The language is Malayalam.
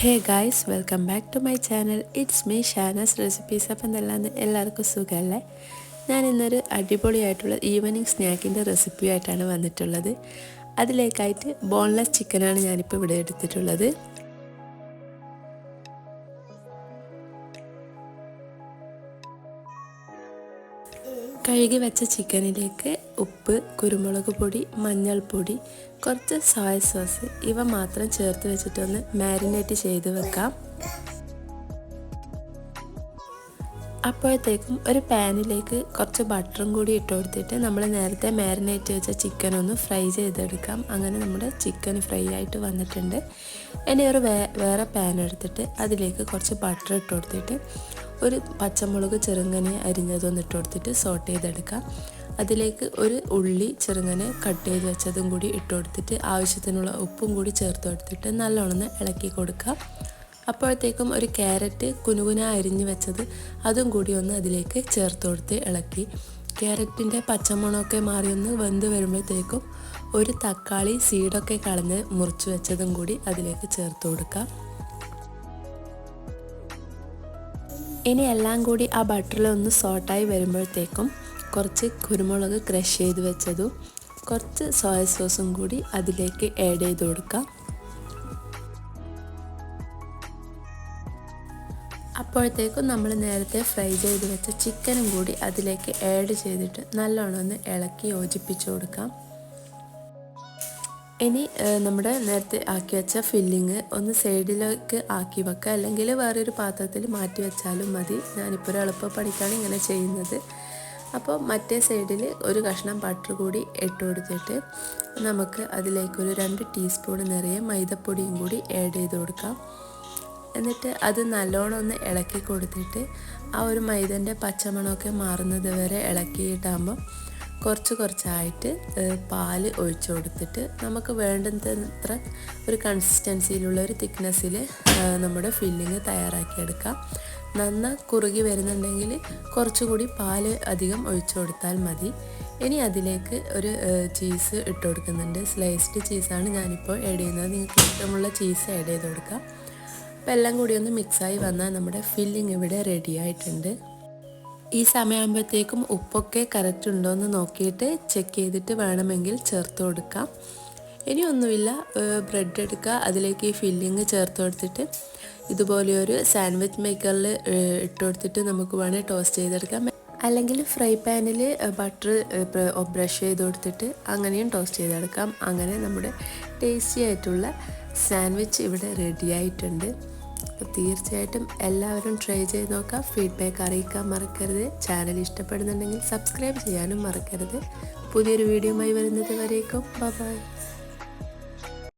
Hey guys welcome back to my channel it's me Shanas recipes appam എന്തെല്ലാം എല്ലാവർക്കും സുഖമല്ലേ ഞാൻ ഇന്നൊരു അടിപൊളിയായിട്ടുള്ള ഈവനിങ് സ്നാക്കിന്റെ റെസിപ്പിയായിട്ടാണ് വന്നിട്ടുള്ളത്. അതിലേക്കായിട്ട് ബോൺലെസ് ചിക്കനാണ് ഞാനിപ്പോൾ ഇവിടെ എടുത്തിട്ടുള്ളത്. കഴുകി വെച്ച ചിക്കനിലേക്ക് ഉപ്പ് കുരുമുളക് പൊടി മഞ്ഞൾപ്പൊടി കുറച്ച് സോയ സോസ് ഇവ മാത്രം ചേർത്ത് വെച്ചിട്ടൊന്ന് മാരിനേറ്റ് ചെയ്ത് വെക്കാം. അപ്പോഴത്തേക്കും ഒരു പാനിലേക്ക് കുറച്ച് ബട്ടറും കൂടി ഇട്ട് കൊടുത്തിട്ട് നമ്മൾ നേരത്തെ മാരിനേറ്റ് വെച്ച ചിക്കൻ ഒന്ന് ഫ്രൈ ചെയ്തെടുക്കാം. അങ്ങനെ നമ്മുടെ ചിക്കൻ ഫ്രൈ ആയിട്ട് വന്നിട്ടുണ്ട്. ഇനി ഒരു വേ വേറെ പാൻ എടുത്തിട്ട് അതിലേക്ക് കുറച്ച് ബട്ടർ ഇട്ട് കൊടുത്തിട്ട് ഒരു പച്ചമുളക് ചെറുങ്ങനെ അരിഞ്ഞതൊന്ന് ഇട്ട് കൊടുത്തിട്ട് സോട്ട് ചെയ്തെടുക്കാം. അതിലേക്ക് ഒരു ഉള്ളി ചെറുങ്ങനെ കട്ട് ചെയ്ത് വെച്ചതും കൂടി ഇട്ട് കൊടുത്തിട്ട് ആവശ്യത്തിനുള്ള ഉപ്പും കൂടി ചേർത്ത് കൊടുത്തിട്ട് നല്ലോണം ഇളക്കി കൊടുക്കാം. അപ്പോഴത്തേക്കും ഒരു ക്യാരറ്റ് കുനുകുന അരിഞ്ഞു വെച്ചത്. അതും കൂടി ഒന്ന് അതിലേക്ക് ചേർത്ത് കൊടുത്ത് ഇളക്കി. ക്യാരറ്റിന്റെ പച്ചമണമൊക്കെ മാറി ഒന്ന് വെന്ത് വരുമ്പോഴത്തേക്കും ഒരു തക്കാളി സീഡൊക്കെ കളഞ്ഞ് മുറിച്ച് വെച്ചതും കൂടി അതിലേക്ക് ചേർത്ത് കൊടുക്കാം. ഇനി എല്ലാം കൂടി ആ ബട്ടറിൽ ഒന്ന് സോട്ടായി വരുമ്പോഴത്തേക്കും കുറച്ച് കുരുമുളക് ക്രഷ് ചെയ്ത് വെച്ചതും കുറച്ച് സോയ സോസും കൂടി അതിലേക്ക് ആഡ് ചെയ്ത് കൊടുക്കാം. അപ്പോഴത്തേക്കും നമ്മൾ നേരത്തെ ഫ്രൈ ചെയ്ത് വെച്ച ചിക്കനും കൂടി അതിലേക്ക് ആഡ് ചെയ്തിട്ട് നല്ലോണം ഒന്ന് ഇളക്കി യോജിപ്പിച്ച് കൊടുക്കാം. ഇനി നമ്മുടെ നേരത്തെ ആക്കി വെച്ച ഫില്ലിങ് ഒന്ന് സൈഡിലേക്ക് ആക്കി വെക്കുക. അല്ലെങ്കിൽ വേറൊരു പാത്രത്തിൽ മാറ്റി വെച്ചാലും മതി. ഞാനിപ്പോൾ ഒരു എളുപ്പപ്പണിക്കാണ് ഇങ്ങനെ ചെയ്യുന്നത്. അപ്പോൾ മറ്റേ സൈഡിൽ ഒരു കഷ്ണം ബട്ടർ കൂടി ഇട്ട് കൊടുത്തിട്ട് നമുക്ക് അതിലേക്കൊരു രണ്ട് ടീസ്പൂൺ നിറയെ മൈദപ്പൊടിയും കൂടി ആഡ് ചെയ്ത് കൊടുക്കാം. എന്നിട്ട് അത് നല്ലോണം ഒന്ന് ഇളക്കി കൊടുത്തിട്ട് ആ ഒരു മൈദന്റെ പച്ചമണമൊക്കെ മാറുന്നത് വരെ ഇളക്കിയിട്ടാകുമ്പോൾ കുറച്ച് കുറച്ചായിട്ട് പാൽ ഒഴിച്ചു കൊടുത്തിട്ട് നമുക്ക് വേണ്ടത്ര ഒരു കൺസിസ്റ്റൻസിയിലുള്ള ഒരു തിക്നെസ്സിൽ നമ്മുടെ ഫില്ലിങ് തയ്യാറാക്കിയെടുക്കാം. നന്ന കുറുകി വരുന്നുണ്ടെങ്കിൽ കുറച്ചുകൂടി പാൽ അധികം ഒഴിച്ചു കൊടുത്താൽ മതി. ഇനി അതിലേക്ക് ഒരു ചീസ് ഇട്ട് കൊടുക്കുന്നുണ്ട്. സ്ലൈസ്ഡ് ചീസാണ് ഞാനിപ്പോൾ ആഡ് ചെയ്യുന്നത്. നിങ്ങൾക്ക് ഇഷ്ടമുള്ള ചീസ് ആഡ് ചെയ്ത് കൊടുക്കാം. അപ്പോൾ എല്ലാം കൂടി ഒന്ന് മിക്സായി വന്നാൽ നമ്മുടെ ഫില്ലിങ് ഇവിടെ റെഡി ആയിട്ടുണ്ട്. ഈ സമയമാകുമ്പോഴത്തേക്കും ഉപ്പൊക്കെ കറക്റ്റ് ഉണ്ടോ എന്ന് നോക്കിയിട്ട് ചെക്ക് ചെയ്തിട്ട് വേണമെങ്കിൽ ചേർത്ത് കൊടുക്കാം. ഇനി ഒന്നുമില്ല ബ്രെഡ് എടുക്കുക. അതിലേക്ക് ഈ ഫില്ലിങ് ചേർത്ത് കൊടുത്തിട്ട് ഇതുപോലെ ഒരു സാൻഡ്വിച്ച് മേക്കറിൽ ഇട്ട് കൊടുത്തിട്ട് നമുക്ക് വേണേൽ ടോസ്റ്റ് ചെയ്തെടുക്കാം. അല്ലെങ്കിൽ ഫ്രൈ പാനിൽ ബട്ടർ ബ്രഷ് ചെയ്ത് കൊടുത്തിട്ട് അങ്ങനെയും ടോസ്റ്റ് ചെയ്തെടുക്കാം അങ്ങനെ നമ്മുടെ ടേസ്റ്റി ആയിട്ടുള്ള സാൻഡ്വിച്ച് ഇവിടെ റെഡി ആയിട്ടുണ്ട്. അപ്പോൾ തീർച്ചയായിട്ടും എല്ലാവരും ട്രൈ ചെയ്ത് നോക്കാം. ഫീഡ്ബാക്ക് അറിയിക്കാൻ മറക്കരുത്. ചാനൽ ഇഷ്ടപ്പെടുന്നുണ്ടെങ്കിൽ സബ്സ്ക്രൈബ് ചെയ്യാനും മറക്കരുത്. പുതിയൊരു വീഡിയോയുമായി വരുന്നത് വരേക്കും. ബൈ.